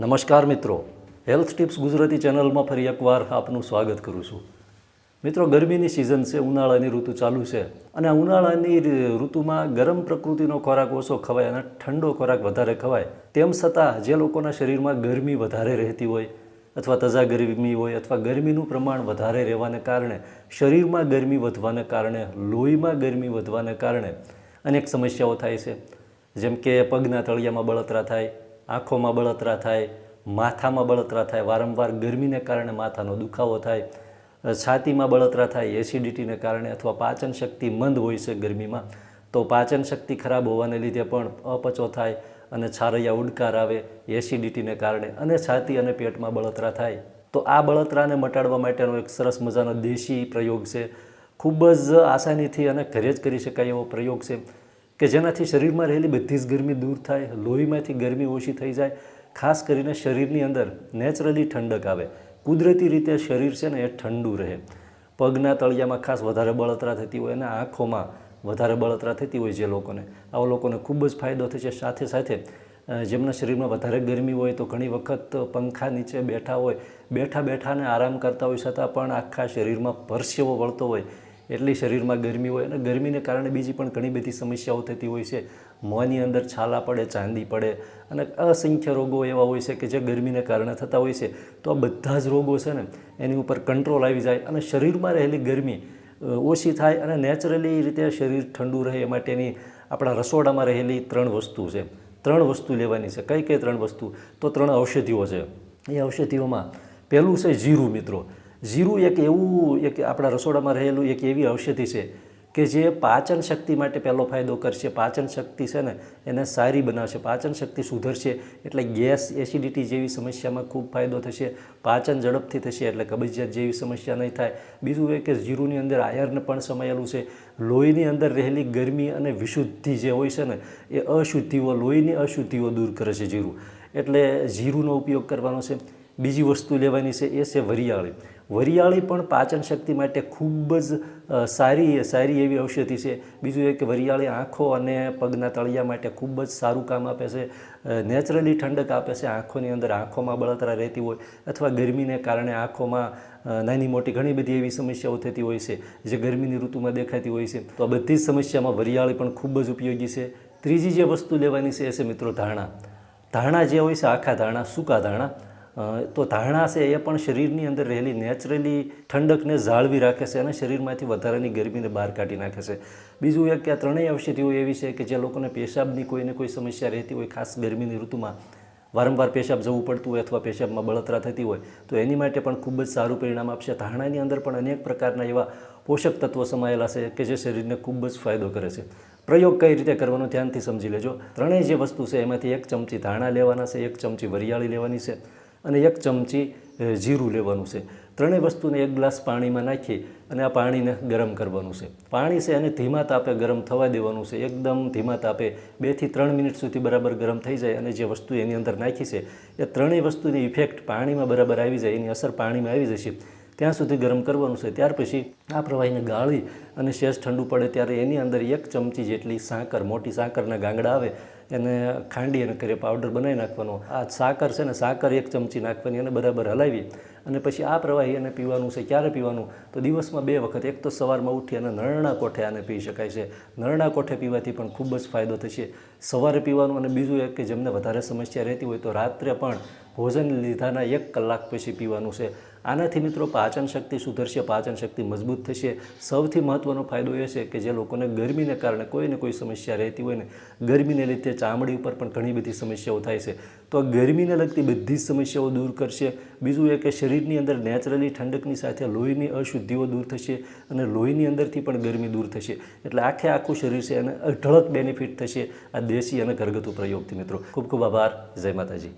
નમસ્કાર મિત્રો. Health tips Gujarati ચેનલમાં ફરી એકવાર આપનું સ્વાગત કરું છું. મિત્રો, ગરમીની સિઝન છે, ઉનાળાની ઋતુ ચાલુ છે અને ઉનાળાની ઋતુમાં ગરમ પ્રકૃતિનો ખોરાક ઓછો ખવાય અને ઠંડો ખોરાક વધારે ખવાય. તેમ છતાં, જે લોકોના શરીરમાં ગરમી વધારે રહેતી હોય અથવા તજા ગરમી હોય અથવા ગરમીનું પ્રમાણ વધારે રહેવાને કારણે, શરીરમાં ગરમી વધવાને કારણે, લોહીમાં ગરમી વધવાને કારણે અનેક સમસ્યાઓ થાય છે. જેમ કે પગના તળિયામાં બળતરા થાય આંખોમાં બળતરા થાય, માથામાં બળતરા થાય, વારંવાર ગરમીને કારણે માથાનો દુખાવો થાય છાતીમાં બળતરા થાય, એસિડિટીને કારણે અથવા પાચન શક્તિ મંદ હોય છે ગરમીમાં, તો પાચન શક્તિ ખરાબ હોવાને લીધે પણ અપચો થાય અને છારૈયા ઉડકાર આવે એસિડિટીને કારણે અને છાતી અને પેટમાં બળતરા થાય. તો આ બળતરાને મટાડવા માટેનો એક સરસ મજાનો દેશી પ્રયોગ છે. ખૂબ જ આસાનીથી અને ઘરે જ કરી શકાય એવો પ્રયોગ છે. કે જેનાથી શરીરમાં રહેલી બધી જ ગરમી દૂર થાય, લોહીમાંથી ગરમી ઓછી થઈ જાય, ખાસ કરીને શરીરની અંદર નેચરલી ઠંડક આવે. કુદરતી રીતે શરીર છે ને એ ઠંડુ રહે. પગના તળિયામાં ખાસ વધારે બળતરા થતી હોય અને આંખોમાં વધારે બળતરા થતી હોય જે લોકોને. આવા લોકોને ખૂબ જ ફાયદો થશે સાથે સાથે જેમના શરીરમાં વધારે ગરમી હોય તો ઘણી વખત પંખા નીચે બેઠા હોય. બેઠા બેઠાને આરામ કરતા હોય છતાં પણ આખા શરીરમાં પરસેવો વળતો હોય. એટલી શરીરમાં ગરમી હોય અને ગરમીને કારણે બીજી પણ ઘણી બધી સમસ્યાઓ થતી હોય છે. મોંની અંદર છાલા પડે, ચાંદી પડે અને અસંખ્ય રોગો એવા હોય છે કે જે ગરમીને કારણે થતા હોય છે. તો આ બધા જ રોગો છે ને એની ઉપર કંટ્રોલ આવી જાય અને શરીરમાં રહેલી ગરમી ઓછી થાય અને નેચરલી રીતે શરીર ઠંડુ રહે એ માટેની આપણા રસોડામાં રહેલી ત્રણ વસ્તુ છે. ત્રણ વસ્તુ લેવાની છે. કઈ કઈ ત્રણ વસ્તુ? તો ત્રણ ઔષધિઓ છે. એ ઔષધિઓમાં પહેલું છે જીરું, મિત્રો. જીરું એક એવું એક આપણા રસોડામાં રહેલું એક એવી ઔષધિ છે કે જે પાચન શક્તિ માટે પહેલો ફાયદો કરશે. પાચન શક્તિ છે ને, એને સારી બનાવશે. પાચન શક્તિ સુધરશે એટલે ગેસ એસિડિટી જેવી સમસ્યામાં ખૂબ ફાયદો થશે. પાચન ઝડપથી થશે એટલે કબજિયાત જેવી સમસ્યા નહીં થાય. બીજું એ કે જીરુંની અંદર આયર્ન પણ સમાયેલું છે. લોહીની અંદર રહેલી ગરમી અને વિશુદ્ધિ જે હોય છે ને, એ અશુદ્ધિઓ, લોહીની અશુદ્ધિઓ દૂર કરે છે જીરું એટલે જીરુંનો ઉપયોગ કરવાનો છે. બીજી વસ્તુ લેવાની છે એ છે વરિયાળી. વરિયાળી પણ પાચન શક્તિ માટે ખૂબ જ સારી સારી એવી ઔષધિ છે. બીજું એ કે વરિયાળી આંખો અને પગના તળિયા માટે ખૂબ જ સારું કામ આપે છે. નેચરલી ઠંડક આપે છે આંખોની અંદર. આંખોમાં બળતરા રહેતી હોય અથવા ગરમીને કારણે આંખોમાં નાની મોટી ઘણી બધી એવી સમસ્યાઓ થતી હોય છે જે ગરમીની ઋતુમાં દેખાતી હોય છે. તો આ બધી જ સમસ્યામાં વરિયાળી પણ ખૂબ જ ઉપયોગી છે. ત્રીજી જે વસ્તુ લેવાની છે એ છે મિત્રો ધાણા. ધાણા જે હોય છે આખા ધાણા, સૂકા ધાણા. તો ધારણા છે એ પણ શરીરની અંદર રહેલી નેચરલી ઠંડકને જાળવી રાખે છે અને શરીરમાંથી વધારાની ગરમીને બહાર કાઢી નાખે છે. બીજું એક કે આ ત્રણેય ઔષધિઓ એવી છે કે જે લોકોને પેશાબની કોઈને કોઈ સમસ્યા રહેતી હોય, ખાસ ગરમીની ઋતુમાં વારંવાર પેશાબ જવું પડતું હોય અથવા પેશાબમાં બળતરા થતી હોય, તો એની માટે પણ ખૂબ જ સારું પરિણામ આપશે. ધાણાની અંદર પણ અનેક પ્રકારના એવા પોષક તત્વો સમાયેલા છે કે જે શરીરને ખૂબ જ ફાયદો કરે છે. પ્રયોગ કઈ રીતે કરવાનો ધ્યાનથી સમજી લેજો. ત્રણેય જે વસ્તુ છે એમાંથી એક ચમચી ધાણા લેવાના છે, એક ચમચી વરિયાળી લેવાની છે. અને એક ચમચી જીરું લેવાનું છે. ત્રણેય વસ્તુને એક ગ્લાસ પાણીમાં નાખી અને આ પાણીને ગરમ કરવાનું છે. પાણી છે એને ધીમા તાપે ગરમ થવા દેવાનું છે. એકદમ ધીમા તાપે બેથી ત્રણ મિનિટ સુધી બરાબર ગરમ થઈ જાય અને જે વસ્તુ એની અંદર નાખી છે, એ ત્રણેય વસ્તુની ઇફેક્ટ પાણીમાં બરાબર આવી જાય, એની અસર પાણીમાં આવી જશે. ત્યાં સુધી ગરમ કરવાનું છે. ત્યાર પછી આ પ્રવાહીને ગાળી અને શેષ ઠંડુ પડે ત્યારે એની અંદર એક ચમચી જેટલી સાકર, મોટી સાકરના ગાંગડા આવે, એને ખાંડી અને કરે પાવડર બનાવી નાખવાનો. આ સાકર છે ને, સાકર એક ચમચી નાખવાની અને બરાબર હલાવી અને પછી આ પ્રવાહી એને પીવાનું છે. ક્યારે પીવાનું? તો દિવસમાં બે વખત. એક તો સવારમાં ઉઠી અને નરણા કોઠે આને પી શકાય છે. નરણા કોઠે પીવાથી પણ ખૂબ જ ફાયદો થશે. સવારે પીવાનું અને બીજું એક કે જેમને વધારે સમસ્યા રહેતી હોય તો રાત્રે પણ ભોજન લીધાના એક કલાક પછી પીવાનું છે. આનાથી મિત્રો પાચન શક્તિ સુધરશે, પાચન શક્તિ મજબૂત થશે. સૌથી મહત્ત્વનો ફાયદો એ છે કે જે લોકોને ગરમીને કારણે કોઈને કોઈ સમસ્યા રહેતી હોય ને, ગરમીને લીધે ચામડી ઉપર પણ ઘણી બધી સમસ્યાઓ થાય છે. તો ગરમીને લગતી બધી જ સમસ્યાઓ દૂર કરશે. બીજું એ કે શરીરની અંદર નેચરલી ઠંડકની સાથે લોહીની અશુદ્ધિઓ દૂર થશે અને લોહીની અંદરથી પણ ગરમી દૂર થશે. એટલે આખે આખું શરીર છે અને અઢળક બેનિફિટ થશે આ દેશી અને ઘરગથ્થુ પ્રયોગથી મિત્રો. ખૂબ ખૂબ આભાર. જય માતાજી.